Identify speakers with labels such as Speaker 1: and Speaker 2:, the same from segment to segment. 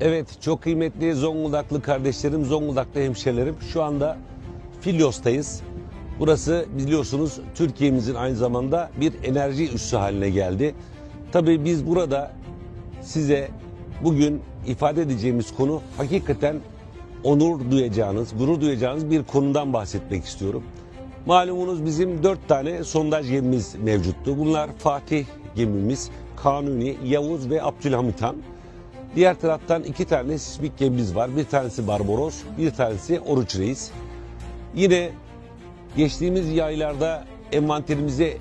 Speaker 1: Evet, çok kıymetli Zonguldaklı kardeşlerim, Zonguldaklı hemşerilerim. Şu anda Filyos'tayız. Burası biliyorsunuz Türkiye'mizin aynı zamanda bir enerji üssü haline geldi. Tabii biz burada size bugün ifade edeceğimiz konu hakikaten onur duyacağınız, gurur duyacağınız bir konudan bahsetmek istiyorum. Malumunuz bizim dört tane sondaj gemimiz mevcuttu. Bunlar Fatih gemimiz, Kanuni, Yavuz ve Abdülhamit Han. Diğer taraftan iki tane sismik gemimiz var. Bir tanesi Barbaros, bir tanesi Oruç Reis. Yine geçtiğimiz yaylarda envanterimize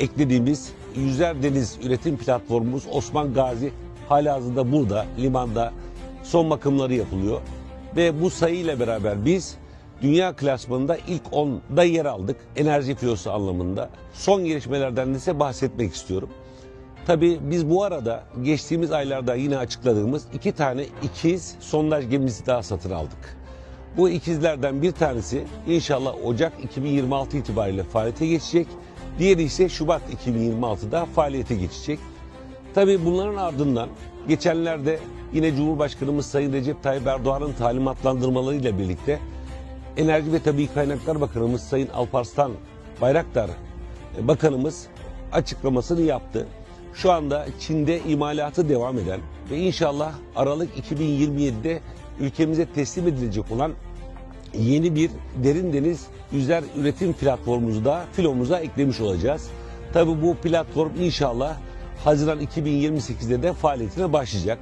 Speaker 1: eklediğimiz Yüzer Deniz üretim platformumuz Osman Gazi halihazırda burada limanda son bakımları yapılıyor. Ve bu sayıyla beraber biz dünya klasmanında ilk 10'da yer aldık enerji filosu anlamında. Son gelişmelerden de size bahsetmek istiyorum. Tabii biz bu arada geçtiğimiz aylarda yine açıkladığımız iki tane ikiz sondaj gemisi daha satın aldık. Bu ikizlerden bir tanesi inşallah Ocak 2026 itibariyle faaliyete geçecek. Diğeri ise Şubat 2026'da faaliyete geçecek. Tabii bunların ardından geçenlerde yine Cumhurbaşkanımız Sayın Recep Tayyip Erdoğan'ın talimatlandırmalarıyla birlikte Enerji ve Tabii Kaynaklar Bakanımız Sayın Alparslan Bayraktar e, Bakanımız açıklamasını yaptı. Şu anda Çin'de imalatı devam eden ve inşallah Aralık 2027'de ülkemize teslim edilecek olan yeni bir derin deniz yüzer üretim platformumuzu da filomuza eklemiş olacağız. Tabi bu platform inşallah Haziran 2028'de de faaliyetine başlayacak.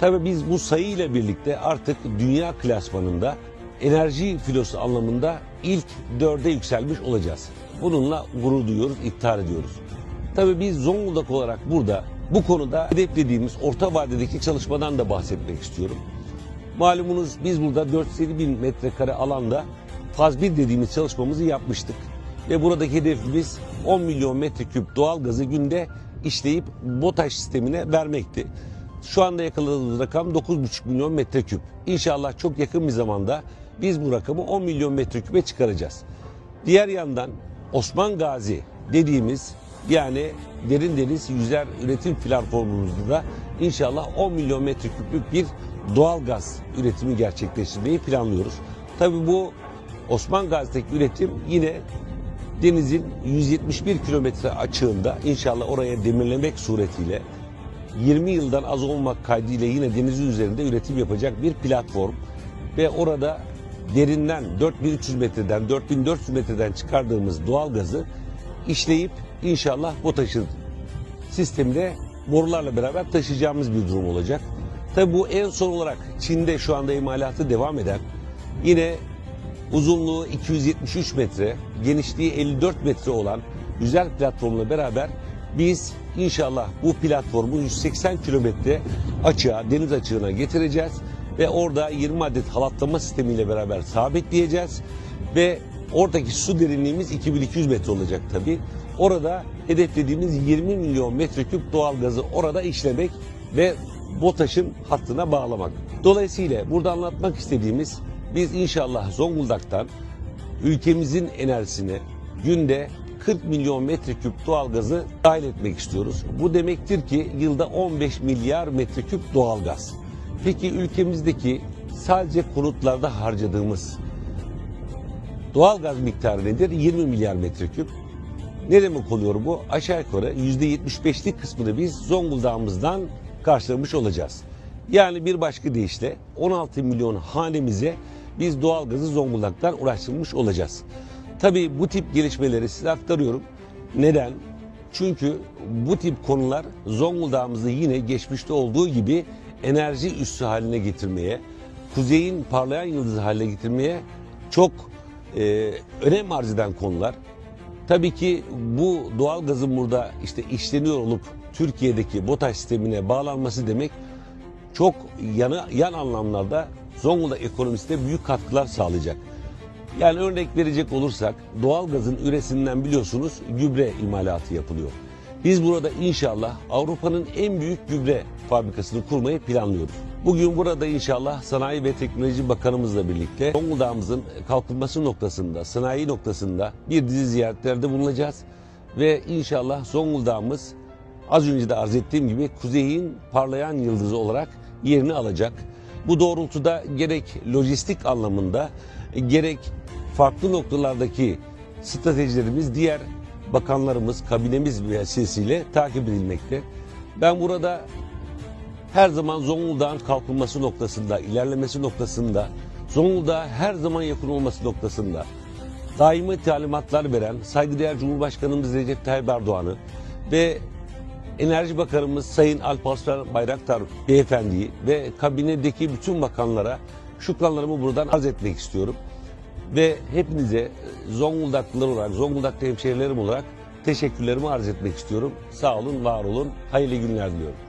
Speaker 1: Tabi biz bu sayı ile birlikte artık dünya klasmanında enerji filosu anlamında ilk dörde yükselmiş olacağız. Bununla gurur duyuyoruz, iftihar ediyoruz. Tabii biz Zonguldak olarak burada bu konuda hedeflediğimiz orta vadedeki çalışmadan da bahsetmek istiyorum. Malumunuz biz burada 450 bin metrekare alanda faz 1 dediğimiz çalışmamızı yapmıştık. Ve buradaki hedefimiz 10 milyon metreküp doğal gazı günde işleyip BOTAŞ sistemine vermekti. Şu anda yakaladığımız rakam 9,5 milyon metreküp. İnşallah çok yakın bir zamanda biz bu rakamı 10 milyon metreküpe çıkaracağız. Diğer yandan Osman Gazi dediğimiz yani derin deniz yüzer üretim platformumuzda da inşallah 10 milyon metreküplük bir doğal gaz üretimi gerçekleştirmeyi planlıyoruz. Tabii bu Osman Gazi'deki üretim yine denizin 171 kilometre açığında. İnşallah oraya demirlemek suretiyle 20 yıldan az olmak kaydıyla yine denizin üzerinde üretim yapacak bir platform. Ve orada derinden 4300 metreden 4400 metreden çıkardığımız doğal gazı işleyip inşallah BOTAŞ'ın sistemine borularla beraber taşıyacağımız bir durum olacak. Tabi bu en son olarak Çin'de şu anda imalatı devam eden yine uzunluğu 273 metre, genişliği 54 metre olan güzel platformla beraber biz inşallah bu platformu 180 kilometre açığa, deniz açığına getireceğiz ve orada 20 adet halatlama sistemiyle beraber sabitleyeceğiz ve oradaki su derinliğimiz 2200 metre olacak tabi. Orada hedeflediğimiz 20 milyon metreküp doğal gazı orada işlemek ve BOTAŞ'ın hattına bağlamak. Dolayısıyla burada anlatmak istediğimiz biz inşallah Zonguldak'tan ülkemizin enerjisine günde 40 milyon metreküp doğalgazı dahil etmek istiyoruz. Bu demektir ki yılda 15 milyar metreküp doğalgaz. Peki ülkemizdeki sadece konutlarda harcadığımız doğalgaz miktarı nedir? 20 milyar metreküp. Ne demek oluyor bu? Aşağı yukarı %75'lik kısmını biz Zonguldak'ımızdan karşılamış olacağız. Yani bir başka deyişle 16 milyon hanemize biz doğalgazı Zonguldak'tan ulaştırmış olacağız. Tabii bu tip gelişmeleri size aktarıyorum. Neden? Çünkü bu tip konular Zonguldak'ımızı yine geçmişte olduğu gibi enerji üssü haline getirmeye, kuzeyin parlayan yıldızı haline getirmeye çok e, önem arz eden konular. Tabii ki bu doğal gazın burada işte işleniyor olup Türkiye'deki BOTAŞ sistemine bağlanması demek çok yana, yan anlamlarda Zonguldak ekonomisine büyük katkılar sağlayacak. Yani örnek verecek olursak doğal gazın üresinden biliyorsunuz gübre imalatı yapılıyor. Biz burada inşallah Avrupa'nın en büyük gübre fabrikasını kurmayı planlıyoruz. Bugün burada inşallah Sanayi ve Teknoloji Bakanımızla birlikte Zonguldak'ımızın kalkınması noktasında, sanayi noktasında bir dizi ziyaretlerde bulunacağız. Ve inşallah Zonguldak'ımız az önce de arz ettiğim gibi kuzeyin parlayan yıldızı olarak yerini alacak. Bu doğrultuda gerek lojistik anlamında gerek farklı noktalardaki stratejilerimiz diğer bakanlarımız, kabinemiz vesilesiyle takip edilmekte. Ben burada her zaman Zonguldak'ın kalkınması noktasında, ilerlemesi noktasında, Zonguldak'a her zaman yakın olması noktasında daimi talimatlar veren saygıdeğer Cumhurbaşkanımız Recep Tayyip Erdoğan'ı ve Enerji Bakanımız Sayın Alparslan Bayraktar Beyefendi'yi ve kabinedeki bütün bakanlara şükranlarımı buradan arz etmek istiyorum. Ve hepinize Zonguldaklılar olarak, Zonguldaklı hemşehrilerim olarak teşekkürlerimi arz etmek istiyorum. Sağ olun, var olun, hayırlı günler diliyorum.